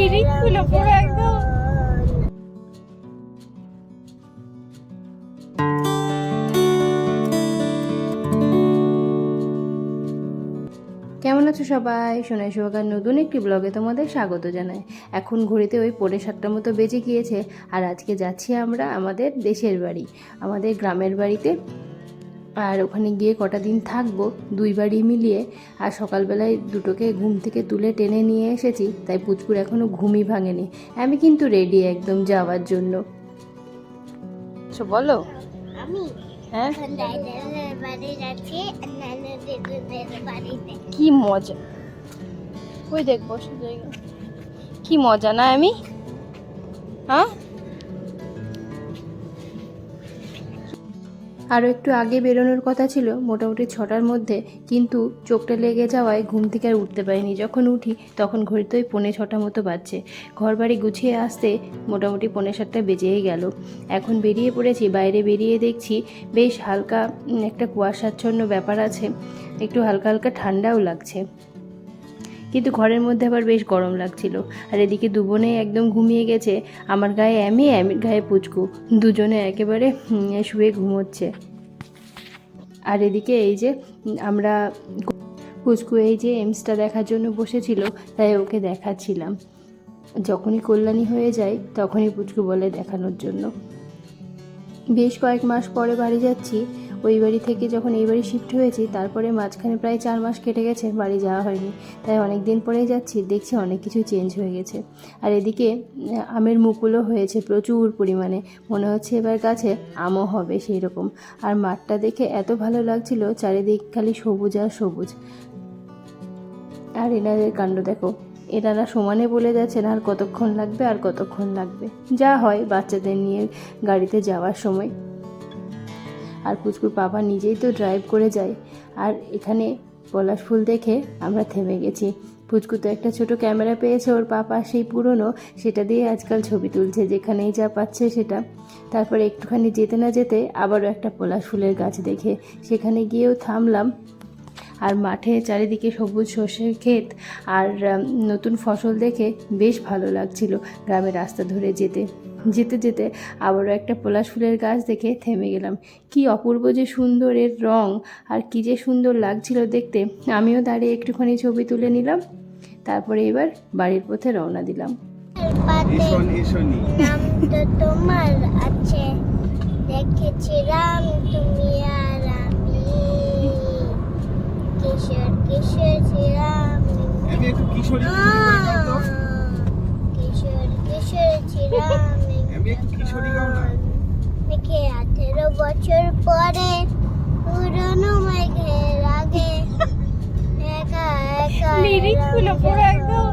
কেমন আছো সবাই? সোনাই শুভাকার নতুন একটি ব্লগে তোমাদের স্বাগত জানাই। এখন ঘড়িতে ওই পৌনে সাতটার মতো বেজে গিয়েছে, আর আজকে যাচ্ছি আমরা আমাদের দেশের বাড়ি, আমাদের গ্রামের বাড়িতে। আর ওখানে গিয়ে কটা দিন থাকব দুই বাড়ি মিলিয়ে। আর সকালবেলায় দুটোকে ঘুম থেকে তুলে টেনে নিয়ে এসেছি তাই পুচপুর এখনও ঘুমই ভাঙেনি। আমি কিন্তু রেডি একদম যাওয়ার জন্য। আচ্ছা বলো। আমি হ্যাঁ? কি মজা। ওই দেখ বসে কি মজা না আমি? হ্যাঁ? আরও একটু আগে বেরোনোর কথা ছিল, মোটামুটি ছটার মধ্যে, কিন্তু চোখটা লেগে যাওয়ায় ঘুম থেকে আর উঠতে পারিনি। যখন উঠি, তখন ঘড়িতে ওই পৌনে ছটা মতো বাজছে। ঘর বাড়ি গুছিয়ে আসতে মোটামুটি পৌনে সাতটা বেজেই গেল। এখন বেরিয়ে পড়েছি, বাইরে বেরিয়ে দেখছি বেশ হালকা একটা কুয়াশাচ্ছন্ন ব্যাপার আছে। একটু হালকা হালকা ঠান্ডাও লাগছে। কিন্তু ঘরের মধ্যে আবার বেশ গরম লাগছিল। আর এদিকে দুবনে একদম ঘুমিয়ে গেছে। আমার গায়ে অ্যামি অ্যামির গায়ে পুচকু। দুজনে একেবারে শুয়ে ঘুমোচ্ছে। আর এদিকে এই যে আমরা পুচকু এই যে এমসটা দেখার জন্য বসেছিল, তাই ওকে দেখাচ্ছিলাম। যখনই কল্যাণী হয়ে যায়, তখনই পুচকু বলে দেখানোর জন্য। বেশ কয়েক মাস পরে বাড়ি যাচ্ছি ওই বাড়ি থেকে যখন এই বাড়ি শিফট হয়েছি, তারপরে মাঝখানে প্রায় চার মাস কেটে গেছে, বাড়ি যাওয়া হয়নি। তাই অনেক দিন পরেই যাচ্ছি, দেখছি অনেক কিছু চেঞ্জ হয়ে গেছে। আর এদিকে আমের মুকুলও হয়েছে প্রচুর পরিমাণে। মনে হচ্ছে এবার গাছে আমও হবে সেই রকম আর মাঠটা দেখে এত ভালো লাগছিল, চারিদিক খালি সবুজ আর সবুজ। আর এনাদের কাণ্ড দেখো, এনারা সমানে বলে যাচ্ছেন, আর কতক্ষণ লাগবে, আর কতক্ষণ লাগবে? যা হয় বাচ্চাদের নিয়ে গাড়িতে যাওয়ার সময়। আর পুচকুর বাবা নিজেই তো ড্রাইভ করে যায়। আর এখানে পলাশ ফুল দেখে আমরা থেমে গেছি। পুচকু তো একটা ছোট ক্যামেরা পেয়েছে ওর পাপা, সেই পুরনো, সেটা দিয়ে আজকাল ছবি তুলছে, যেখানেই যা পাচ্ছে সেটা। তারপরে একটুখানি যেতে না যেতে আবারও একটা পলাশ ফুলের গাছ দেখে। সেখানে গিয়েও থামলাম। আর মাঠে চারিদিকে সবুজ সর্ষের ক্ষেত আর নতুন ফসল দেখে বেশ ভালো লাগছিল গ্রামের রাস্তা ধরে যেতে। যেতে যেতে আবারও একটা পলাশ ফুলের গাছ দেখে থেমে গেলাম। কি অপূর্ব যে সুন্দর এর রং আর কি যে সুন্দর লাগছিল দেখতে। আমিও দাঁড়িয়ে একটুখানি ছবি তুলে নিলাম তারপরে এবার বাড়ির পথে রওনা দিলাম। তোমার আছে দেখেছিলাম তুমি আর আমি। কিশোর কিশোর ছিলাম। আমি একটু কিশোরী কিশোরী। গাও তো কিশোর কিশোর ছিলাম। মেঘে আঠেরো বছর পরে পুরনো মেঘের আগে একা একা লিরিক্সগুলো পুরো একদম।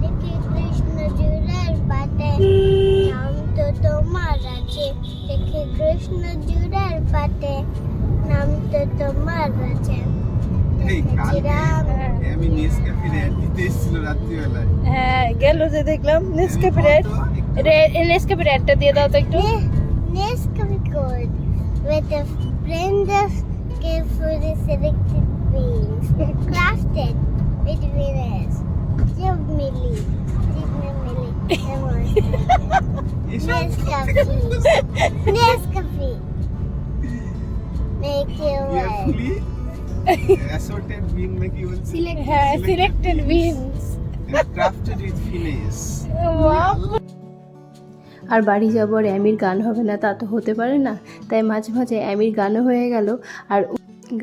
দেখি কৃষ্ণ জুড়ার পাতে। নাম তো তোমার আছে। দেখি কৃষ্ণ জুড়ার পাতে। নাম তো তোমার আছে। এই কালকে দেখেছিলাম আমি নেসক্যাফে রেড দিতে এসেছিল রাত্রিবেলায় হ্যাঁ গেল যে দেখলাম নেসক্যাফে রেড নেসক্যাফে রেডটা দিয়ে দাও তো একটু Nescafe Gold with a blend of carefully selected beans, crafted with winners. Give Millie, Sigma Millie, lemon. এসব Nescafe, Nescafe. Make your way. bean নাকি বলছি হ্যাঁ selected beans crafted with finesse আর বাড়ি যাব আর অ্যামির গান হবে না তা তো হতে পারে না। তাই মাঝে মাঝে অ্যামির গানও হয়ে গেল আর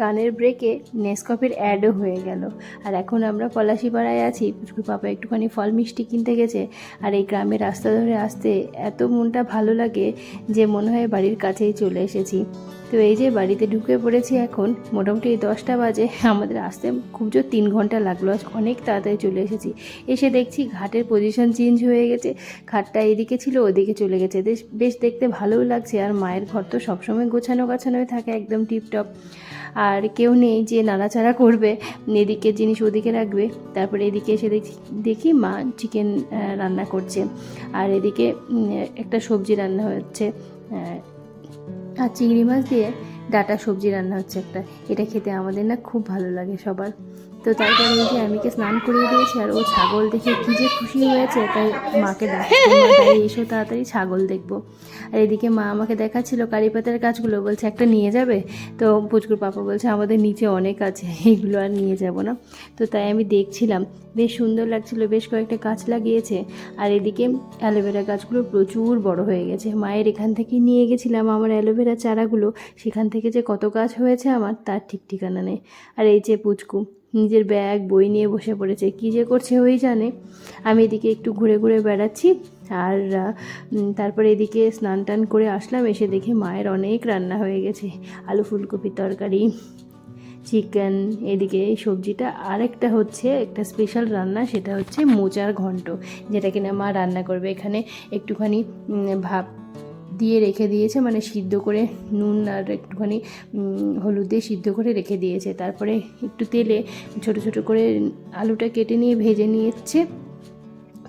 গানের ব্রেকে নেসকফের অ্যাডও হয়ে গেল। আর এখন আমরা পলাশিপাড়ায় আছি। পুচকুর পাপা একটুখানি ফল মিষ্টি কিনতে গেছে। আর এই গ্রামের রাস্তা ধরে আসতে এত মনটা ভালো লাগে যে মনে হয় বাড়ির কাছেই চলে এসেছি। তো এই যে বাড়িতে ঢুকে পড়েছি এখন, মোটামুটি এই দশটা বাজে, আমাদের আসতে খুব জোর তিন ঘণ্টা লাগল, আজ অনেক তাড়াতাড়ি চলে এসেছি। এসে দেখছি ঘাটের পজিশন চেঞ্জ হয়ে গেছে, ঘাটটা এদিকে ছিল, ওদিকে চলে গেছে। বেশ দেখতে ভালোও লাগছে, আর মায়ের ঘর তো সবসময় গোছানো গাছানোই থাকে, একদম টিপটপ আর কেউ নেই যে নাড়াচাড়া করবে, এদিকে জিনিস ওদিকে রাখবে। তারপরে এদিকে এসে দেখি দেখি মা চিকেন রান্না করছে। আর এদিকে একটা সবজি রান্না হচ্ছে আর চিংড়ি মাছ দিয়ে ডাটা সবজি রান্না হচ্ছে একটা। এটা খেতে আমাদের না খুব ভালো লাগে সবার। তো তারপরে এই যে আমিকে স্নান করিয়ে দিয়েছি আর ও ছাগল দেখে কি যে খুশি হয়েছে তাই মাকে ডাকছে "মা, তাই এসো তাড়াতাড়ি ছাগল দেখব। আর এদিকে মা আমাকে দেখাচ্ছিল কারি পাতার গাছগুলো বলছে একটা নিয়ে যাবে? তো পুচকুর পাপা বলছে আমাদের নিচে অনেক আছে এইগুলো আর নিয়ে যাব না। তো তাই আমি দেখছিলাম বেশ সুন্দর লাগছিল বেশ কয়েকটা গাছ লাগিয়েছে। আর এদিকে অ্যালোভেরা গাছগুলো প্রচুর বড় হয়ে গেছে। মায়ের এখান থেকে নিয়ে গেছিলাম আমার অ্যালোভেরা চারাগুলো সেখান থেকে যে কত গাছ হয়েছে আমার তার ঠিক ঠিকানা নেই। আর এই যে পুচকু নিজের ব্যাগ, বই নিয়ে বসে পড়েছে। কী যে করছে ওই জানে। আমি এদিকে একটু ঘুরে ঘুরে বেড়াচ্ছি আর তারপরে এদিকে স্নান টান করে আসলাম। এসে দেখি মায়ের অনেক রান্না হয়ে গেছে। আলু ফুলকপি তরকারি, চিকেন, এদিকে এই সবজিটা। আরেকটা হচ্ছে একটা স্পেশাল রান্না, সেটা হচ্ছে মোচার ঘন্ট, যেটা কিনা মা রান্না করবে। এখানে একটুখানি ভাপ দিয়ে রেখে দিয়েছে মানে সিদ্ধ করে নুন আর একটুখানি হলুদ দিয়ে সিদ্ধ করে রেখে দিয়েছে। তারপরে একটু তেলে ছোট ছোট করে আলুটা কেটে নিয়ে ভেজে নিয়েছে।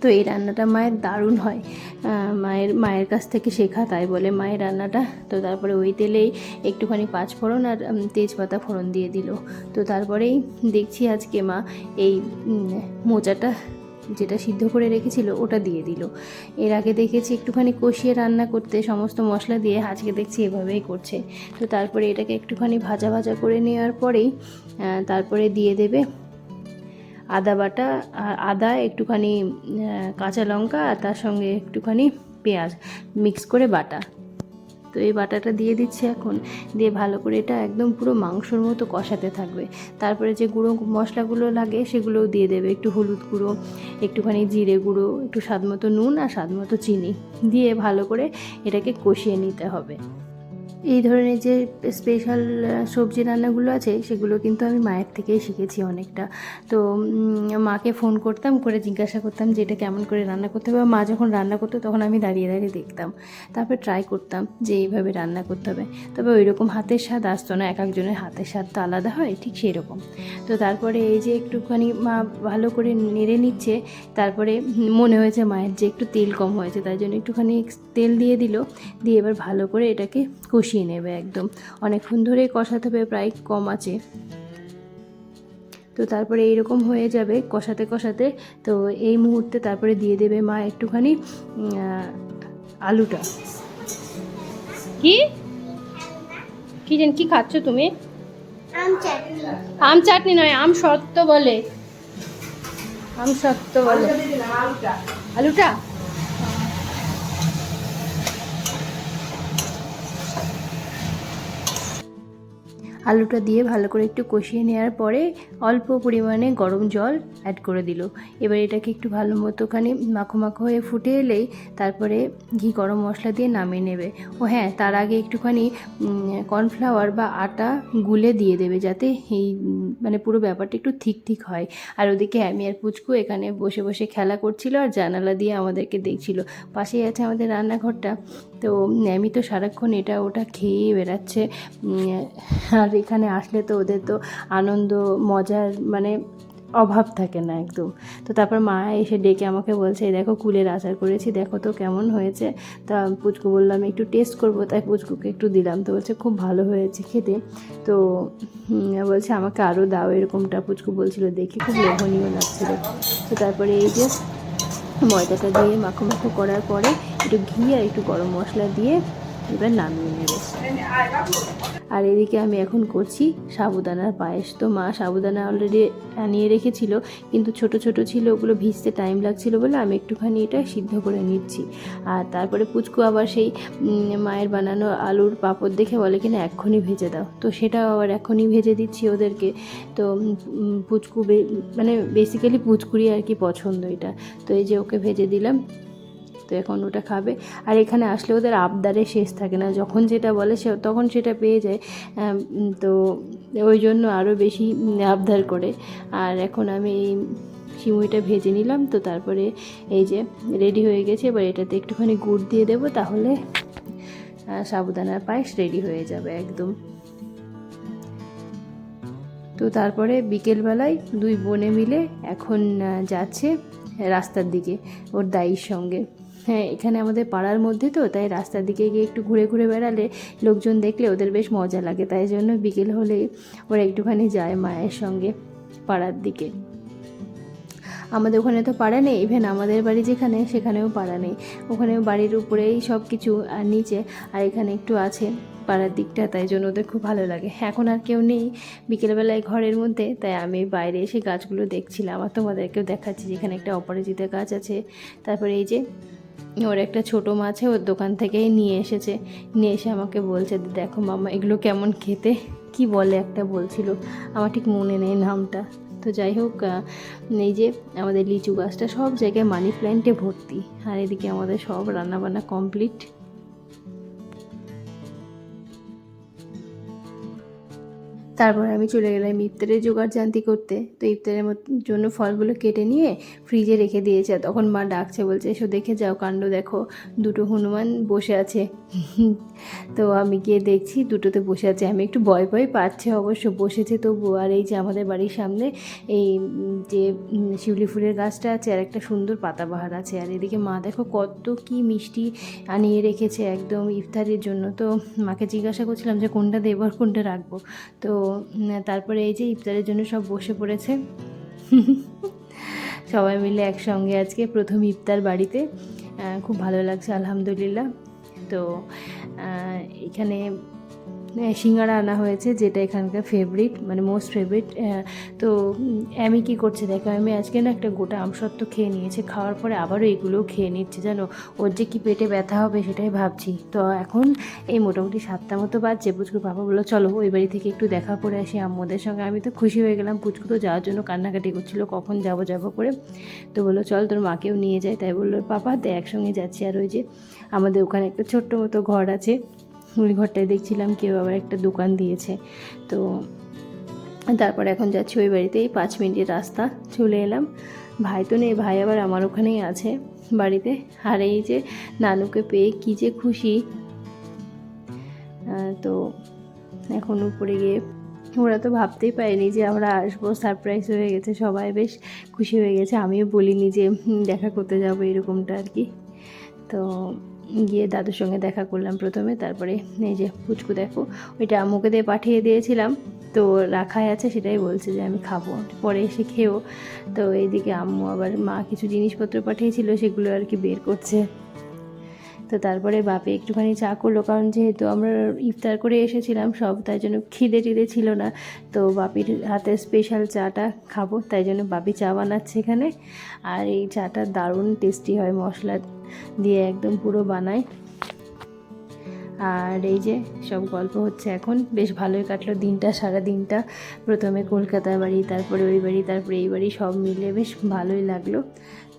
তো এই রান্নাটা মায়ের দারুণ হয়। মায়ের মায়ের কাছ থেকে শেখা তাই বলে মায়ের রান্নাটা। তো তারপরে ওই তেলেই একটুখানি পাঁচ ফোড়ন আর তেজপাতা ফোড়ন দিয়ে দিল। তো তারপরেই দেখছি আজকে মা এই মোচাটা যেটা সিদ্ধ করে রেখেছিল ওটা দিয়ে দিল। এর আগে দেখেছি একটুখানি কষিয়ে রান্না করতে সমস্ত মশলা দিয়ে আজকে দেখছি এভাবেই করছে। তো তারপরে এটাকে একটুখানি ভাজা ভাজা করে নেওয়ার পরেই তারপরে দিয়ে দেবে আদা বাটা, আর আদা একটুখানি কাঁচা লঙ্কা আর তার সঙ্গে একটুখানি পেঁয়াজ মিক্স করে বাটা। তো এই বাটাটা দিয়ে দিচ্ছি এখন। দিয়ে ভালো করে এটা একদম পুরো মাংসর মতো কষাতে থাকবে। তারপরে যে গুঁড়ো মশলাগুলো লাগে সেগুলোও দিয়ে দেবে। একটু হলুদ গুঁড়ো, একটুখানি জিরে গুঁড়ো, একটু স্বাদ মতো নুন আর স্বাদ মতো চিনি। দিয়ে ভালো করে এটাকে কষিয়ে নিতে হবে। এই ধরনের যে স্পেশাল সবজি রান্নাগুলো আছে, সেগুলো কিন্তু আমি মায়ের থেকেই শিখেছি অনেকটা। তো মাকে ফোন করতাম, করে জিজ্ঞাসা করতাম যে এটা কেমন করে রান্না করতে হবে। মা যখন রান্না করতো, তখন আমি দাঁড়িয়ে দাঁড়িয়ে দেখতাম। তারপর ট্রাই করতাম যে এইভাবে রান্না করতে হবে। তবে ওই রকম হাতের স্বাদ আসতো না, এক একজনের হাতের স্বাদ তো আলাদা হয়, ঠিক সেই রকম তো তারপরে এই যে একটুখানি মা ভালো করে নেড়ে নিচ্ছে, তারপরে মনে হয়েছে মায়ের যে একটু তেল কম হয়েছে তাই জন্য একটুখানি তেল দিয়ে দিল। দিয়ে এবার ভালো করে এটাকে কষিয়ে নেবে একদম। অনেকক্ষণ ধরে কষাতে হবে প্রায় কম আছে। তো তারপরে এইরকম হয়ে যাবে কষাতে কষাতে। তো এই মুহূর্তে তারপরে দিয়ে দেবে মা একটুখানি আলুটা। কি? কি জান কি খাচ্ছ তুমি? আম চাটনি। আম চাটনি নয় আম সত্য বলে। আম সত্য বলে। আলুটা? আলুটা দিয়ে ভালো করে একটু কষিয়ে নেওয়ার পরে অল্প পরিমাণে গরম জল অ্যাড করে দিল। এবার এটাকে একটু ভালো মতোখানি মাখো মাখো হয়ে ফুটে এলেই তারপরে ঘি গরম মশলা দিয়ে নামিয়ে নেবে। ও হ্যাঁ তার আগে একটুখানি কর্নফ্লাওয়ার বা আটা গুলে দিয়ে দেবে যাতে এই মানে পুরো ব্যাপারটা একটু ঠিক ঠিক হয়। আর ওদিকে আমি আর পুচকু এখানে বসে বসে খেলা করছিল আর জানালা দিয়ে আমাদেরকে দেখছিল। পাশেই আছে আমাদের রান্নাঘরটা। তো আমি তো সারাক্ষণ এটা ওটা খেয়ে বেড়াচ্ছে। আর এখানে আসলে তো ওদের তো আনন্দ, মজার মানে অভাব থাকে না একদম। তো তারপর মা এসে ডেকে আমাকে বলছে, "এই দেখো কুলের আচার করেছি, দেখো তো কেমন হয়েছে? তা পুচকু বললাম একটু টেস্ট করব। তাই পুচকুকে একটু দিলাম। তো বলছে, খুব ভালো হয়েছে খেতে। তো বলছে, আমাকে আরও দাও এরকমটা। পুচকু বলছিল, দেখে খুব লোভনীয় লাগছিল। তো তারপরে এই যে ময়দাটা দিয়ে মাখো মাখো করার পরে একটু ঘি আর একটু গরম মশলা দিয়ে এবার নামিয়ে নেবে। আর এদিকে আমি এখন করছি সাবুদানার পায়েস। তো মা সাবুদানা অলরেডি আনিয়ে রেখেছিল, কিন্তু ছোট ছোট ছিল, ওগুলো ভিজতে টাইম লাগছিল বলে আমি একটুখানি এটা সিদ্ধ করে নিচ্ছি। আর তারপরে পুচকু আবার সেই মায়ের বানানো আলুর পাঁপড় দেখে বলে কিনা এক্ষুনি ভেজে দাও। তো সেটাও আবার এখনই ভেজে দিচ্ছি ওদেরকে। তো পুচকু মানে বেসিক্যালি পুচকুরি আর কি পছন্দ এটা। তো এই যে ওকে ভেজে দিলাম। তো এখন ওটা খাবে। আর এখানে আসলে ওদের আবদারে শেষ থাকে না। যখন যেটা বলে সে, তখন সেটা পেয়ে যায়। তো ওই জন্য আরও বেশি আবদার করে। আর এখন আমি এই সিমুইটা ভেজে নিলাম। তো তারপরে এই যে রেডি হয়ে গেছে। এবার এটাতে একটুখানি গুড় দিয়ে দেবো তাহলে সাবুদানার পায়েস রেডি হয়ে যাবে একদম। তো তারপরে বিকেলবেলায় দুই বোনে মিলে এখন যাচ্ছে রাস্তার দিকে ওর দাইয়ের সঙ্গে। হ্যাঁ এখানে আমাদের পাড়ার মধ্যে তো, তাই রাস্তার দিকে গিয়ে একটু ঘুরে ঘুরে বেড়ালে লোকজন দেখলে ওদের বেশ মজা লাগে। তাই জন্য বিকেল হলে ওরা একটুখানি যায় মায়ের সঙ্গে পাড়ার দিকে। আমাদের ওখানে তো পাড়া নেই ইভেন আমাদের বাড়ি যেখানে, সেখানেও পাড়া নেই। ওখানে বাড়ির উপরেই সব কিছু আর নিচে, আর এখানে একটু আছে পাড়ার দিকটা, তাই জন্য ওদের খুব ভালো লাগে। এখন আর কেউ নেই বিকেলবেলায় ঘরের মধ্যে, তাই আমি বাইরে এসে গাছগুলো দেখছিলাম। আর তোমাদেরকেও দেখাচ্ছি যেখানে একটা অপরাজিতা গাছ আছে। তারপরে এই যে ওর একটা ছোট মাছে ওর দোকান থেকেই নিয়ে এসেছে। নিয়ে এসে আমাকে বলছে, দেখো মামা, এগুলো কেমন খেতে? কি বলে একটা বলছিল। আমার ঠিক মনে নেই নামটা। তো যাই হোক এই যে আমাদের লিচু গাছটা সব জায়গায় মানি প্ল্যান্টে ভর্তি। আর এদিকে আমাদের সব রান্নাবান্না কমপ্লিট তারপর আমি চলে গেলাম ইফতারের জোগাড় জানতি করতে। তো ইফতারের জন্য ফলগুলো কেটে নিয়ে ফ্রিজে রেখে দিয়েছে। তখন মা ডাকছে, বলছে, এসো দেখে যাও, কাণ্ড দেখো। দুটো হনুমান বসে আছে। তো আমি গিয়ে দেখছি দুটোতে বসে আছে। আমি একটু ভয় ভয় পাচ্ছে অবশ্য, বসেছে তবু আর এই যে আমাদের বাড়ির সামনে এই যে শিউলি ফুলের গাছটা আছে, আর একটা সুন্দর পাতাবাহার আছে। আর এদিকে মা দেখো কত কি মিষ্টি আনিয়ে রেখেছে একদম ইফতারের জন্য। তো মাকে জিজ্ঞাসা করছিলাম যে কোনটা দেবো আর কোনটা রাখব। তো তারপরে এই যে ইফতারের জন্য সব বসে পড়েছে। সবাই মিলে একসঙ্গে আজকে প্রথম ইফতার বাড়িতে। খুব ভালো লাগছে, আলহামদুলিল্লাহ। তো এখানে সিঙ্গারা আনা হয়েছে, যেটা এখানকার ফেভারিট মানে মোস্ট ফেভারিট তো আমি কি করছে দেখো, আমি আজকে না একটা গোটা আমসত্ত্ব খেয়ে নিয়েছে, খাওয়ার পরে আবারও এগুলোও খেয়ে নিচ্ছে, জানো? ওর যে কি পেটে ব্যথা হবে সেটাই ভাবছি। তো এখন এই মোটামুটি সাতটা মতো বাজছে, পুচকুর বাবা বলল, চলো, ওই বাড়ি থেকে একটু দেখা করে আসি আম্মুদের সঙ্গে। আমি তো খুশি হয়ে গেলাম, পুচকু তো যাওয়ার জন্য কান্নাকাটি করছিল, কখন যাব যাব করে? তো বলল, চল, তোর মাকেও নিয়ে যায় তাই বলল, পাপা তো একসঙ্গে যাচ্ছি। আর ওই যে আমাদের ওখানে একটা ছোট্ট মতো ঘর আছে ওই ঘরটায় দেখছিলাম কেউ আবার একটা দোকান দিয়েছে। তো তারপর এখন যাচ্ছি ওই বাড়িতেই, পাঁচ মিনিটের রাস্তা, চলে এলাম। ভাই তো নেই, ভাই আবার আমার ওখানেই আছে বাড়িতে। আর এই যে নানুকে পেয়ে কী যে খুশি। তো এখন উপরে গিয়ে ওরা তো ভাবতেই পারেনি যে আমরা আসব। সারপ্রাইজ হয়ে গেছে সবাই, বেশ খুশি হয়ে গেছে। আমিও বলিনি যে দেখা করতে যাব, এরকমটা আর কি। তো গিয়ে দাদুর সঙ্গে দেখা করলাম প্রথমে, তারপরে এই যে ফুচকু দেখো, ওইটা আম্মুকে দিয়ে পাঠিয়ে দিয়েছিলাম। তো রাখাই আছে, সেটাই বলছে যে আমি খাব। পরে এসে খেয়েও, তো এইদিকে আম্মু আবার মা কিছু জিনিসপত্র পাঠিয়েছিল, সেগুলো আর কি বের করছে। তো তারপরে বাপে একটুখানি চা করল, কারণ যেহেতু আমরা ইফতার করে এসেছিলাম সব, তাই জন্য খিদে টিদে ছিল না। তো বাপির হাতে স্পেশাল চাটা খাব, তাই জন্য বাপি চা বানাচ্ছে এখানে। আর এই চাটা দারুণ টেস্টি হয়, মশলা দিয়ে একদম পুরো বানায়। আর এই যে সব গল্প হচ্ছে এখন। বেশ ভালোই কাটলো দিনটা, সারা দিনটা। প্রথমে কলকাতার বাড়ি, তারপরে ওই বাড়ি, তারপরে এই বাড়ি, সব মিলে বেশ ভালোই লাগল।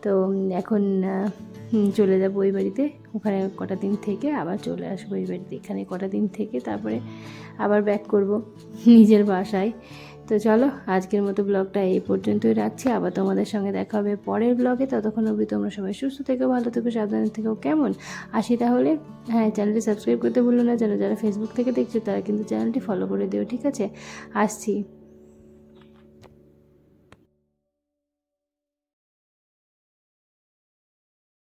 তো এখন চলে যাব ওই বাড়িতে। ওখানে কটা দিন থেকে আবার চলে আসব ওই বাড়িতে। এখানে কটা দিন থেকে তারপরে আবার ব্যাক করব নিজের বাসায়। তো চলো, আজকের মতো ব্লগটা এই পর্যন্তই রাখছি। আবার তোমাদের সঙ্গে দেখা হবে পরের ব্লগে। ততক্ষণ অবধি তোমরা সবাই সুস্থ থেকো, ভালো থেকো, সাবধানে থেকো, কেমন? আসি তাহলে হ্যাঁ চ্যানেলটি সাবস্ক্রাইব করতে ভুলো না। যেন যারা ফেসবুক থেকে দেখছ, তারা কিন্তু চ্যানেলটি ফলো করে দিও, ঠিক আছে? আসছি।